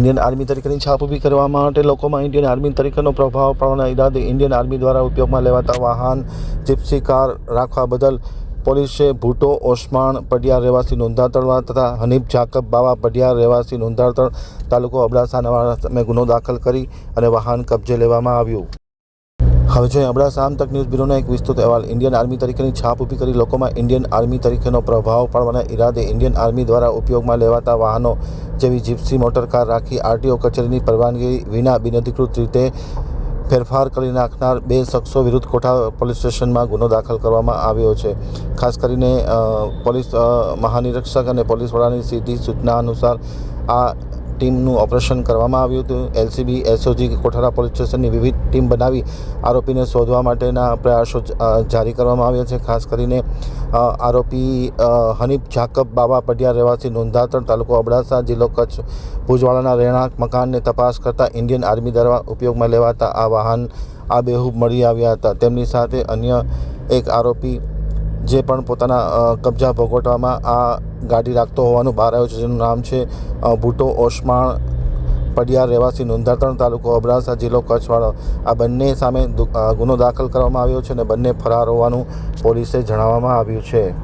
Indian army તરીકેની છાપ ઊભી કરવા માટે લોકોમાં ઇન્ડિયન આર્મી તરીકેનો પ્રભાવ પાડવાના ઈરાદે ઇન્ડિયન આર્મી દ્વારા ઉપયોગમાં લેવાતા વાહન જીપ્સી કાર રાખવા બદલ પોલીસે ભૂટો ઓસમાણ પડિયાર રહેવાસી નોંધાતળવા તથા હનીફ જાકબ બાવા પડિયાર રહેવાસી નોંધાતળ તાલુકો અબડાસાના નવા ગુનો દાખલ કરી અને વાહન કબજે લેવામાં આવ્યું. હવે જોઈએ અબડાસા આમ તક ન્યૂઝ બ્યુરોનો એક વિસ્તૃત અહેવાલ. ઇન્ડિયન આર્મી તરીકેની છાપ ઊભી કરી લોકોમાં ઇન્ડિયન આર્મી તરીકેનો પ્રભાવ પાડવાના ઈરાદે ઇન્ડિયન આર્મી દ્વારા ઉપયોગમાં લેવાતા વાહનો જેવી જીપ્સી મોટર કાર રાખી આરટીઓ કચેરીની પરવાનગી વિના બિનઅધિકૃત રીતે ફેરફાર કરી નાખનાર બે શખ્સો વિરુદ્ધ કોઠા પોલીસ સ્ટેશનમાં ગુનો દાખલ કરવામાં આવ્યો છે. ખાસ કરીને પોલીસ મહાનિરીક્ષક અને પોલીસ વડાની સીધી સૂચના અનુસાર આ ટીમનું ઓપરેશન કરવામાં આવ્યું હતું. એલસીબી, એસઓજી કોઠારા પોલીસ સ્ટેશનની વિવિધ ટીમ બનાવી આરોપીને શોધવા માટેના પ્રયાસો જારી કરવામાં આવ્યા છે. ખાસ કરીને આરોપી હનીફ જાકબ બાબા પડિયા રહેવાસી નોંધાતણ તાલુકો અબડાસા, જિલ્લો કચ્છ ભુજવાડાના રહેણાંક મકાનને તપાસ કરતા ઇન્ડિયન આર્મી દ્વારા ઉપયોગમાં લેવાતા આ વાહન આ બેહૂબ મળી આવ્યા હતા. તેમની સાથે અન્ય એક આરોપી જે પણ પોતાના કબજા ભોગવટવામાં આ ગાડી રાખતો હોવાનું બહાર આવ્યું છે, જેનું નામ છે ભૂટો ઓસમાણ પડિયાર રહેવાસી નોંધાતણ તાલુકો અબડાસા જિલ્લો કચ્છવાળો. આ બંને સામે ગુનો દાખલ કરવામાં આવ્યો છે અને બંને ફરાર હોવાનું પોલીસે જણાવવામાં આવ્યું છે.